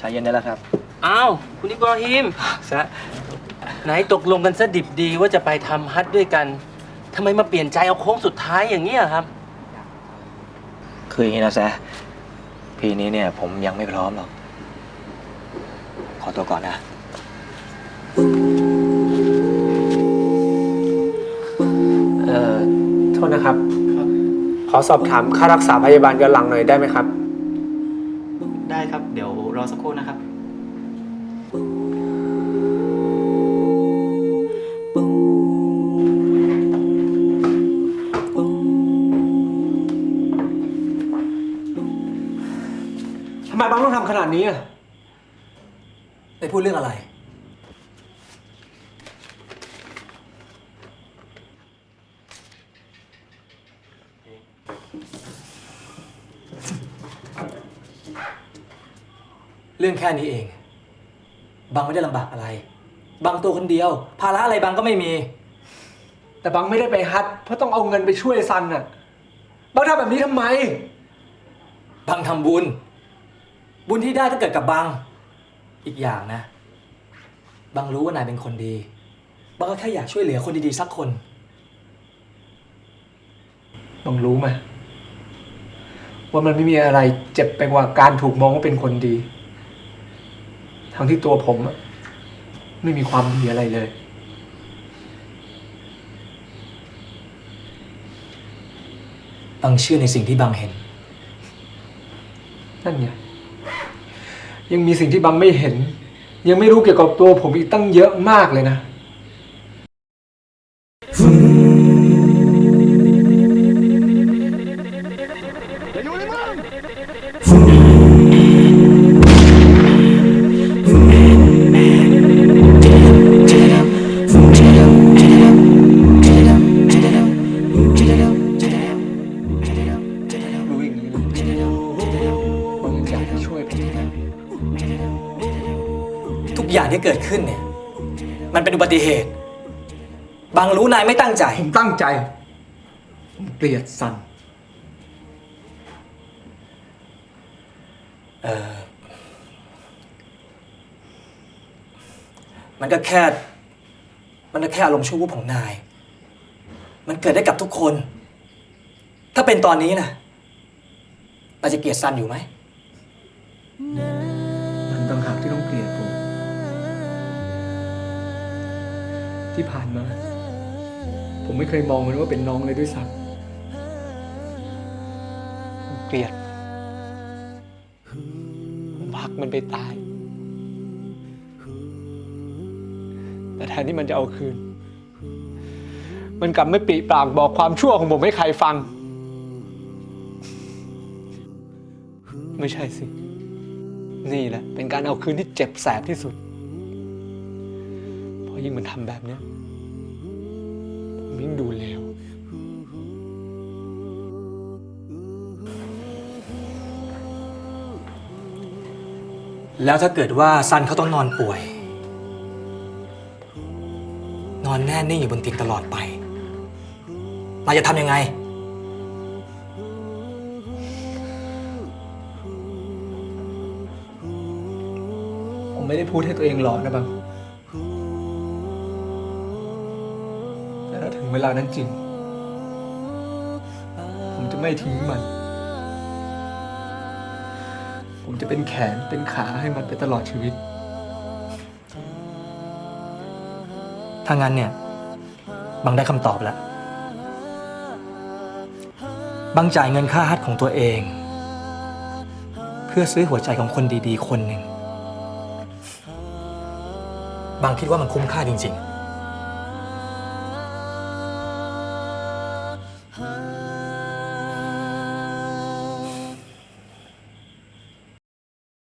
ชายเย็นได้แล้วครับ อ้าว คุณอิบรอฮิมซะไหนตกลงกันซะดิบดีว่าจะไปทำฮัทด้วยกันทำไมมาเปลี่ยนใจเอาโค้งสุดท้ายอย่างเงี้ยครับ คืออย่างนี้นะแซะปีนี้เนี่ยผมยังไม่พร้อมหรอก ขอตัวก่อนนะ เอ่อ โทษนะครับ ขอสอบถามค่ารักษาพยาบาลย้อนหลังหน่อยได้ไหมครับ ได้ครับ เดี๋ยว รอสักครู่นะครับ ทำไมบังต้องทำขนาดนี้อะ ไปพูดเรื่องอะไร เรื่องแค่นี้เองบังไม่ได้ลำบากอะไรบังตัวคนเดียว ภาระอะไรบังก็ไม่มี แต่บังไม่ได้ไปฮัทเพราะต้องเอาเงินไปช่วยซันอะบังทำแบบนี้ทำไมบังทำบุญ บุญที่ได้ก็เกิดกับบังอีกอย่างนะบังรู้ว่านายเป็นคนดีบังก็แค่อยากช่วยเหลือคนดีๆสักคน บังรู้ไหมว่ามันไม่มีอะไรเจ็บไปกว่าการถูกมองว่าเป็นคนดี ทั้งที่ตัวผมอะไม่มีความดีอะไรเลยบังเชื่อในสิ่งที่บังเห็น นั่นไงยังมีสิ่งที่บังไม่เห็น ยังไม่รู้เกี่ยวกับตัวผมอีกตั้งเยอะมากเลยนะ ทุกอย่างที่เกิดขึ้นเนี่ย มันเป็นอุบัติเหตุบังรู้นายไม่ตั้งใจ ผมตั้งใจ ผมเกลียดซัน เออมันก็แค่ มันก็แค่อารมณ์ชั่ววูบของนาย มันเกิดได้กับทุกคน ถ้าเป็นตอนนี้นะนายจะเกลียดซันอยู่ไหม มันต่างหากที่ต้องเกลียดผม ที่ผ่านมา ผมไม่เคยมองมันว่าเป็นน้องเลยด้วยซ้ำผมเกลียดผมพักมันไปตาย แต่แทนที่มันจะเอาคืน มันกลับไม่ปริปากบอกความชั่วของผมให้ใครฟัง ไม่ใช่สิ นี่แหละ เป็นการเอาคืนที่เจ็บแสบที่สุดายิ่งมันทำแบบเนี้ยผมยิ่งดูเลวแล้วถ้าเกิดว่าซันเขาต้องนอนป่วย นอนแน่นิ่งอยู่บนเตียงตลอดไปนายจะทำยังไง ผมไม่ได้พูดให้ตัวเองหลอนนะบัง ถ้าถึงเวลานั้นจริง ผมจะไม่ทิ้งมัน ผมจะเป็นแขนเป็นขาให้มันไปตลอดชีวิต ถ้างั้นเนี่ย บังได้คำตอบแล้ว บังจ่ายเงินค่าฮัทของตัวเอง เพื่อซื้อหัวใจของคนดีๆ คนหนึ่งบังคิดว่ามันคุ้มค่าจริง ๆ Huh?